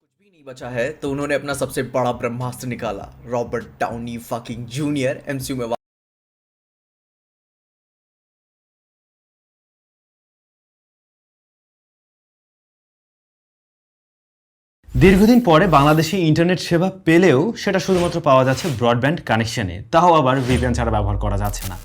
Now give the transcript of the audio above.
कुछ भी नहीं बचा है तो उन्होंने अपना सबसे बड़ा ब्रह्मास्त्र निकाला Robert Downey fucking Junior MCU में দীর্ঘদিন পরে বাংলাদেশে ইন্টারনেট সেবা পেলেও সেটা শুধুমাত্র পাওয়া যাচ্ছে ব্রডব্যান্ড কানেকশনে। তাও আবার ভিপিএন ছাড়া ব্যবহার করা যাচ্ছে না।